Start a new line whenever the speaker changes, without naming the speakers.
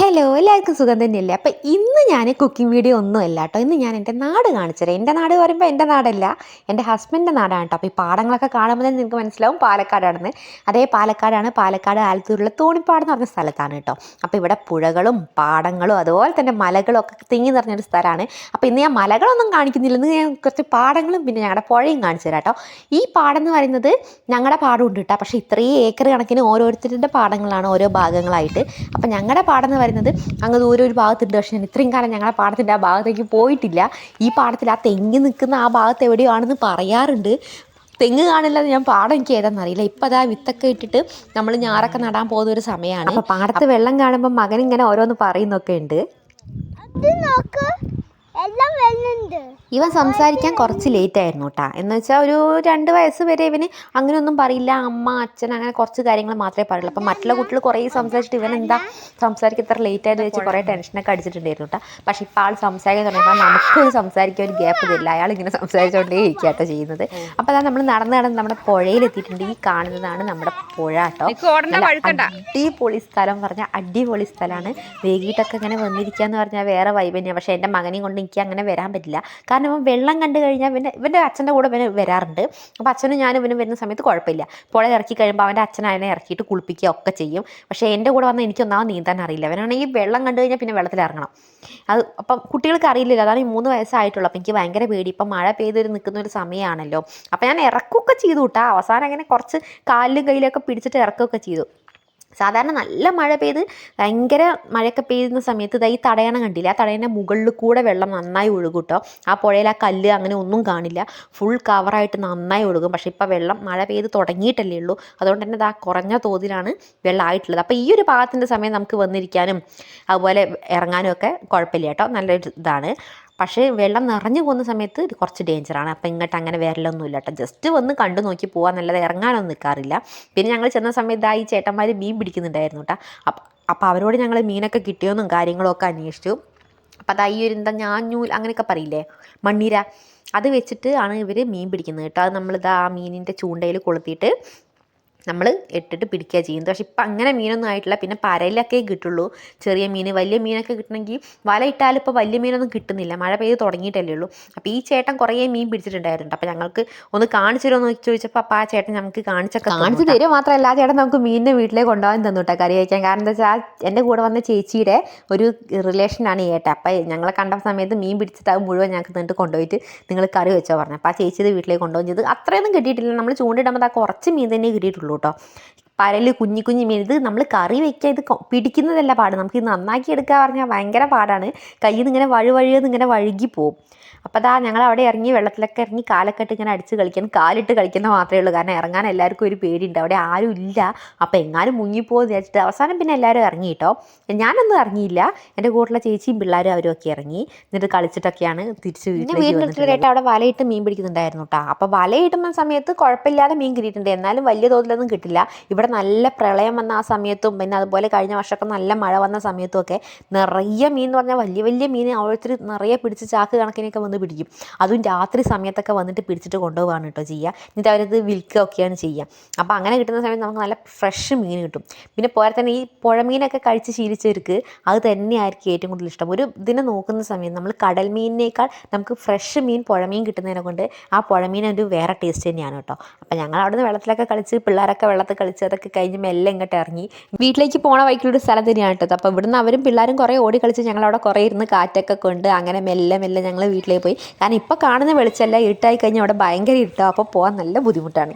Hello എല്ലാവർക്കും സുഖം തന്നെയല്ലേ? അപ്പോൾ ഇന്ന് ഞാൻ കുക്കിംഗ് വീഡിയോ ഒന്നും അല്ല കേട്ടോ. ഇന്ന് ഞാൻ എന്റെ നാട് കാണിച്ചുതരാം എന്റെ നാട് പറയുമ്പോൾ എന്റെ നാടല്ല എന്റെ ഹസ്ബൻഡിന്റെ നാടാണ് കേട്ടോ. അപ്പോൾ ഈ പാടങ്ങളൊക്കെ കാണുമ്പോൾ തന്നെ നിങ്ങൾക്ക് മനസ്സിലാവും പാലക്കാടാണെന്ന്. അതേ പാലക്കാടാണ് പാലക്കാട് ആലത്തൂരുള്ള തോണിപ്പാട് എന്ന് പറഞ്ഞ സ്ഥലത്താണ് കേട്ടോ. അപ്പോൾ ഇവിടെ പുഴകളും പാടങ്ങളും അതുപോലെ തന്നെ മലകളും ഒക്കെ തിങ്ങി നിറഞ്ഞൊരു സ്ഥലമാണ്. അപ്പോൾ ഇന്ന് ഞാൻ മലകളൊന്നും കാണിക്കുന്നില്ല. ഇന്ന് ഞാൻ കുറച്ച് പാടങ്ങളും പിന്നെ ഞങ്ങളുടെ പുഴയും കാണിച്ചു തരാം കേട്ടോ. ഈ പാടം എന്ന് പറയുന്നത് ഞങ്ങളുടെ പാടം ഉണ്ട് കേട്ടോ. പക്ഷേ ഇത്രയും ഏക്കർ കണക്കിന് ഓരോരുത്തരുടെ പാടങ്ങളാണ് ഓരോ ഭാഗങ്ങളായിട്ട്. അപ്പോൾ ഞങ്ങളുടെ പാടം പറയുന്നത് അങ്ങ് ദൂരെ ഒരു ഭാഗത്തുണ്ട്. പക്ഷേ ഞാൻ ഇത്രയും കാലം ഞങ്ങളുടെ പാടത്തിന്റെ ആ ഭാഗത്തേക്ക് പോയിട്ടില്ല. ഈ പാടത്തിൽ ആ തെങ്ങ് നിൽക്കുന്ന ആ ഭാഗത്ത് എവിടെയാണെന്ന് പറയാറുണ്ട്. തെങ്ങ് കാണില്ലെന്ന് ഞാൻ പാടം എനിക്ക് ഏതാണെന്നറിയില്ല ഇപ്പം അതാ വിത്തൊക്കെ ഇട്ടിട്ട് നമ്മൾ ഞാറൊക്കെ നടാൻ പോകുന്ന ഒരു സമയമാണ്. അപ്പോൾ പാടത്ത് വെള്ളം കാണുമ്പോൾ മകൻ ഇങ്ങനെ ഓരോന്ന് പറയുന്നൊക്കെ ഉണ്ട്. ഇവൻ സംസാരിക്കാൻ കുറച്ച് ലേറ്റ് ആയിരുന്നു കേട്ടാ എന്ന് വെച്ചാൽ ഒരു രണ്ട് വയസ്സ് വരെ ഇവന് അങ്ങനെയൊന്നും പറയില്ല. അമ്മ അച്ഛൻ അങ്ങനെ കുറച്ച് കാര്യങ്ങൾ മാത്രമേ പറയുള്ളൂ. അപ്പം മറ്റുള്ള കുട്ടികൾ കുറേ സംസാരിച്ചിട്ട് ഇവൻ എന്താ സംസാരിക്കാൻ ഇത്ര ലേറ്റ് ആയെന്ന് വെച്ച് കുറേ ടെൻഷനൊക്കെ അടിച്ചിട്ടുണ്ടായിരുന്നു കേട്ടോ പക്ഷേ ഇപ്പോൾ ആൾ സംസാരിക്കാൻ തുടങ്ങിയപ്പോൾ നമുക്കൊരു സംസാരിക്കാൻ ഒരു ഗ്യാപ്പ് തരില്ല അയാൾ ഇങ്ങനെ സംസാരിച്ചുകൊണ്ടേ ഇരിക്കുക ചെയ്യുന്നത്. അപ്പോൾ അതാ നമ്മൾ നടന്ന് നടന്ന് നമ്മുടെ പുഴയിലെത്തിയിട്ടുണ്ട് ഈ കാണുന്നതാണ് നമ്മുടെ പുഴ കേട്ടോ അടിപൊളി സ്ഥലം പറഞ്ഞാൽ അടിപൊളി സ്ഥലമാണ് വൈകിട്ടൊക്കെ ഇങ്ങനെ വന്നിരിക്കുക എന്ന് പറഞ്ഞാൽ വേറെ വൈബ് തന്നെയാണ് പക്ഷേ എന്റെ മകനെയും കൊണ്ട് എനിക്ക് അങ്ങനെ വരാൻ പറ്റില്ല. കാരണം ഇവൻ വെള്ളം കണ്ടു കഴിഞ്ഞാൽ പിന്നെ ഇവന്റെ അച്ഛന്റെ കൂടെ ഇവന് വരാറുണ്ട്. അപ്പോൾ അച്ഛനും ഞാനും ഇവനും വരുന്ന സമയത്ത് കുഴപ്പമില്ല. പുഴ ഇറക്കി കഴിയുമ്പോൾ അവന്റെ അച്ഛൻ അതിനെ ഇറക്കിയിട്ട് കുളിപ്പിക്കുക ഒക്കെ ചെയ്യും. പക്ഷേ എന്റെ കൂടെ വന്നാൽ എനിക്കൊന്നാമത് നീന്താൻ അറിയില്ല. അവനാണെങ്കിൽ വെള്ളം കണ്ടു കഴിഞ്ഞാൽ പിന്നെ വെള്ളത്തിൽ ഇറങ്ങണം. അത് അപ്പം കുട്ടികൾക്ക് അറിയില്ലല്ലോ. അതാണ് ഈ മൂന്ന് വയസ്സായിട്ടുള്ളൂ. അപ്പം എനിക്ക് ഭയങ്കര പേടി. ഇപ്പം മഴ പെയ്തൊരു നിൽക്കുന്ന ഒരു സമയമാണല്ലോ. അപ്പം ഞാൻ ഇറക്കുകയൊക്കെ ചെയ്തു കേട്ടോ. അവസാനം അങ്ങനെ കുറച്ച് കാലിലും കയ്യിലൊക്കെ പിടിച്ചിട്ട് ഇറക്കുകയൊക്കെ ചെയ്തു. സാധാരണ നല്ല മഴ പെയ്ത് ഭയങ്കര മഴയൊക്കെ പെയ്യുന്ന സമയത്ത് ഇതാ ഈ തടയണ കണ്ടില്ല? ആ തടയണ മുകളിൽ കൂടെ വെള്ളം നന്നായി ഒഴുകും കേട്ടോ ആ പുഴയിൽ ആ കല്ല് അങ്ങനെ ഒന്നും കാണില്ല. ഫുൾ കവറായിട്ട് നന്നായി ഒഴുകും. പക്ഷെ ഇപ്പോൾ വെള്ളം മഴ പെയ്ത് തുടങ്ങിയിട്ടല്ലേ ഉള്ളൂ. അതുകൊണ്ട് തന്നെ ഇതാ കുറഞ്ഞ തോതിലാണ് വെള്ളം ആയിട്ടുള്ളത്. അപ്പോൾ ഈ ഒരു ഭാഗത്തിന്റെ സമയം നമുക്ക് വന്നിരിക്കാനും അതുപോലെ ഇറങ്ങാനും ഒക്കെ കുഴപ്പമില്ല കേട്ടോ. നല്ലൊരു ഇതാണ്. പക്ഷേ വെള്ളം നിറഞ്ഞു പോകുന്ന സമയത്ത് ഇത് കുറച്ച് ഡേഞ്ചറാണ് അപ്പം ഇങ്ങോട്ട് അങ്ങനെ വരലൊന്നും ഇല്ല കേട്ടോ ജസ്റ്റ് വന്ന് കണ്ടു നോക്കി പോകാൻ നല്ലത് ഇറങ്ങാനൊന്നും നിൽക്കാറില്ല പിന്നെ ഞങ്ങൾ ചെന്ന സമയത്ത് ഈ ചേട്ടന്മാർ മീൻ പിടിക്കുന്നുണ്ടായിരുന്നു കേട്ടോ അപ്പം അപ്പോൾ അവരോട് ഞങ്ങൾ മീനൊക്കെ കിട്ടിയോന്നും കാര്യങ്ങളൊക്കെ അന്വേഷിച്ചു. അപ്പോൾ അതാ ഈ ഒരു എന്താ ഞാഞ്ഞൂൽ അങ്ങനെയൊക്കെ പറയില്ലേ? മണ്ണീര. അത് വെച്ചിട്ട് ആണ് ഇവർ മീൻ പിടിക്കുന്നത് കേട്ടോ അത് നമ്മളിതാ ആ മീനിന്റെ ചൂണ്ടയിൽ കൊളുത്തിയിട്ട് നമ്മൾ ഇട്ടിട്ട് പിടിക്കുക ചെയ്യുന്നത്. പക്ഷെ ഇപ്പം അങ്ങനെ മീനൊന്നും ആയിട്ടില്ല. പിന്നെ പരലൊക്കെ കിട്ടുള്ളൂ. ചെറിയ മീൻ വലിയ മീനൊക്കെ കിട്ടണമെങ്കിൽ വല ഇട്ടാലും ഇപ്പോൾ വലിയ മീനൊന്നും കിട്ടുന്നില്ല. മഴ പെയ്ത് തുടങ്ങിയിട്ടല്ലേ ഉള്ളൂ. അപ്പോൾ ഈ ചേട്ടൻ കുറേ മീൻ പിടിച്ചിട്ടുണ്ടായിരുന്നു അപ്പോൾ ഞങ്ങൾക്ക് ഒന്ന് കാണിച്ചു തരുമോ എന്ന് ചോദിച്ചപ്പോൾ അപ്പോൾ ആ ചേട്ടൻ നമുക്ക് കാണിച്ചൊക്കെ കാണിച്ചു തരും മാത്രമല്ല ആ ചേട്ടൻ നമുക്ക് മീനിനെ വീട്ടിലേക്ക് കൊണ്ടുപോകാൻ തന്നു കേട്ടോ. കറി വയ്ക്കാൻ. കാരണം എന്താ വെച്ചാൽ എന്റെ കൂടെ വന്ന ചേച്ചിയുടെ ഒരു റിലേഷനാണ് ഈ ഏട്ടൻ. അപ്പോൾ ഞങ്ങളെ കണ്ട സമയത്ത് മീൻ പിടിച്ചിട്ട് അത് മുഴുവൻ ഞങ്ങൾക്ക് നിന്നിട്ട് കൊണ്ടുപോയിട്ട് നിങ്ങൾ കറി വെച്ചോ പറഞ്ഞു. അപ്പോൾ ആ ചേച്ചി ഇത് വീട്ടിലേക്ക് കൊണ്ടുപോകും ചെയ്ത്. അത്രയൊന്നും കിട്ടിയിട്ടില്ല. നമ്മൾ ചൂണ്ടിടുമ്പോൾ ആ കുറച്ച് മീൻ തന്നെ കിട്ടിയിട്ടുള്ളൂ. കേട്ടോ പരൽ കുഞ്ഞി കുഞ്ഞി മീൻ ഇത് നമ്മൾ കറി വെക്കുക ഇത് പിടിക്കുന്നതല്ല പാട്. നമുക്ക് ഇത് നന്നാക്കി എടുക്കുക പറഞ്ഞാൽ ഭയങ്കര പാടാണ്. കയ്യിൽ നിന്ന് ഇങ്ങനെ വഴുവഴുന്ന് ഇങ്ങനെ വഴുകി പോവും. അപ്പോൾ അതാ ഞങ്ങൾ അവിടെ ഇറങ്ങി വെള്ളത്തിലൊക്കെ ഇറങ്ങി കാലൊക്കെ ഇട്ട് ഇങ്ങനെ അടിച്ച് കളിക്കാൻ കാലിട്ട് കളിക്കുന്ന മാത്രമേ ഉള്ളൂ. കാരണം ഇറങ്ങാൻ എല്ലാവർക്കും ഒരു പേടിയുണ്ട്. അവിടെ ആരും ഇല്ല. അപ്പോൾ എങ്ങാനും മുങ്ങിപ്പോകുമെന്ന് വിചാരിച്ചിട്ട് അവസാനം പിന്നെ എല്ലാവരും ഇറങ്ങി കേട്ടോ. ഞാനൊന്നും ഇറങ്ങിയില്ല. എന്റെ കൂടെയുള്ള ചേച്ചിയും പിള്ളേരും അവരും ഒക്കെ ഇറങ്ങി എന്നിട്ട് കളിച്ചിട്ടൊക്കെയാണ് തിരിച്ച് വീട്ടിലേക്ക് അവിടെ വലയിട്ട് മീൻ പിടിക്കുന്നുണ്ടായിരുന്നു കേട്ടോ. അപ്പോൾ വലയിടുന്ന സമയത്ത് കുഴപ്പമില്ലാതെ മീൻ കിട്ടിയിട്ടുണ്ട്. എന്നാലും വലിയ തോതിലൊന്നും കിട്ടില്ല. ഇവിടെ നല്ല പ്രളയം വന്ന ആ സമയത്തും പിന്നെ അതുപോലെ കഴിഞ്ഞ വർഷമൊക്കെ നല്ല മഴ വന്ന സമയത്തും ഒക്കെ നിറയെ മീൻ എന്ന് പറഞ്ഞാൽ വലിയ വലിയ മീൻ ഓരോരുത്തർ നിറയെ പിടിച്ച് ചാക്ക് കണക്കിനൊക്കെ വന്ന് പിടിക്കും. അതും രാത്രി സമയത്തൊക്കെ വന്നിട്ട് പിടിച്ചിട്ട് കൊണ്ടുപോകാണ് കേട്ടോ ചെയ്യുക എന്നിട്ട് അവരത് വിൽക്കുകയൊക്കെയാണ് ചെയ്യുക അപ്പോൾ അങ്ങനെ കിട്ടുന്ന സമയത്ത് നമുക്ക് നല്ല ഫ്രഷ് മീൻ കിട്ടും. പിന്നെ പോലെ തന്നെ ഈ പുഴമീനൊക്കെ കഴിച്ച് ശീലിച്ചവർക്ക് അത് തന്നെയായിരിക്കും ഏറ്റവും കൂടുതൽ ഇഷ്ടം. ഒരു ഇതിനെ നോക്കുന്ന സമയത്ത് നമ്മൾ കടൽ മീനിനേക്കാൾ നമുക്ക് ഫ്രഷ് മീൻ പുഴമീൻ കിട്ടുന്നതിനെ കൊണ്ട് ആ പുഴമീൻ ഒരു വേറെ ടേസ്റ്റ് തന്നെയാണ് കേട്ടോ. അപ്പോൾ ഞങ്ങൾ അവിടെ നിന്ന് വെള്ളത്തിലൊക്കെ കളിച്ച് പിള്ളേരൊക്കെ വെള്ളത്തിൽ കളിച്ച് അതൊക്കെ കഴിഞ്ഞ് മെല്ലെ ഇങ്ങോട്ട് ഇറങ്ങി. വീട്ടിലേക്ക് പോണ വൈക്കിലൊരു സ്ഥലം തന്നെയാണ് കേട്ടോ. അപ്പോൾ ഇവിടുന്ന് അവരും പിള്ളേരും കുറേ ഓടി കളിച്ച് ഞങ്ങളവിടെ കുറേ ഇരുന്ന് കാറ്റൊക്കെ കൊണ്ട് അങ്ങനെ മെല്ലെ മെല്ലെ ഞങ്ങൾ വീട്ടിലേക്ക് പോയി. കാരണം ഇപ്പോൾ കാണുന്ന വെളിച്ചമല്ല ഇരുട്ടായി കഴിഞ്ഞാൽ അവിടെ ഭയങ്കര ഇരുട്ടാണ് അപ്പോൾ പോകാൻ നല്ല ബുദ്ധിമുട്ടാണ്.